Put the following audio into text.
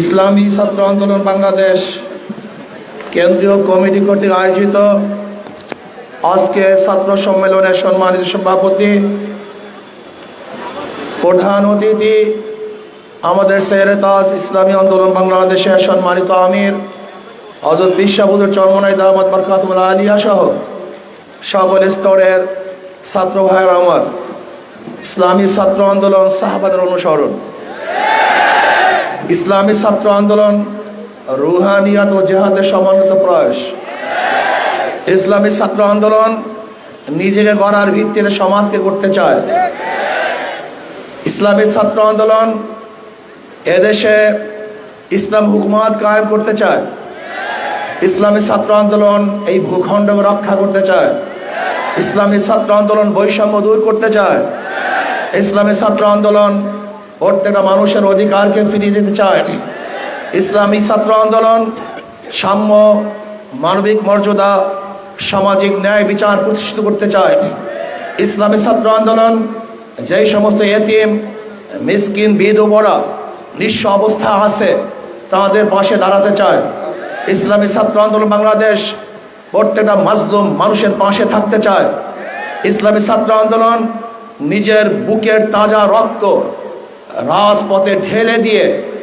ইসলামী ছাত্র আন্দোলন বাংলাদেশ কেন্দ্রীয় কমিটি কর্তৃক আয়োজিত আজকে ছাত্র সম্মেলনের সম্মানিত সভাপতি, প্রধান অতিথি, আমাদের সেরে তাজ ইসলামী আন্দোলন বাংলাদেশের সম্মানিত আমির হজরত বিশ্বাবুদুর চরমনাই দাহমদ বরকাতুল আলিয়া সহ সকল স্তরের ছাত্র ভাইয়ের আমার। ইসলামী ছাত্র আন্দোলন সাহাবাদের অনুসরণ। ইসলামী ছাত্র আন্দোলন, রুহানিয়াত ও জেহাদের সমন্বিত প্রয়াস। ইসলামী ছাত্র আন্দোলন নিজেকে গড়ার ভিত্তিতে সমাজকে করতে চায়। ইসলামী ছাত্র আন্দোলন এদেশে ইসলাম হুকুমাত কায়েম করতে চায়। ইসলামী ছাত্র আন্দোলন এই ভূখণ্ডকে রক্ষা করতে চায়। ইসলামী ছাত্র আন্দোলন বৈষম্য দূর করতে চায়। ইসলামী ছাত্র আন্দোলন প্রত্যেকটা মানুষের অধিকারকে ফিরিয়ে দিতে চায়। ইসলামী ছাত্র আন্দোলন, সাম্য, মানবিক মর্যাদা, সামাজিক ন্যায় বিচার প্রতিষ্ঠিত করতে চায়। ইসলামী ছাত্র আন্দোলন, যেই সমস্ত এতিম, মিসকিন, বিধবরা নিঃস্ব অবস্থা আছে, তাদের পাশে দাঁড়াতে চায়। ইসলামী ছাত্র আন্দোলন বাংলাদেশ প্রত্যেকটা মাজলুম মানুষের পাশে থাকতে চায়। ইসলামী ছাত্র আন্দোলন নিজের বুকের তাজা রক্ত রাজপথে ঢেলে দিয়ে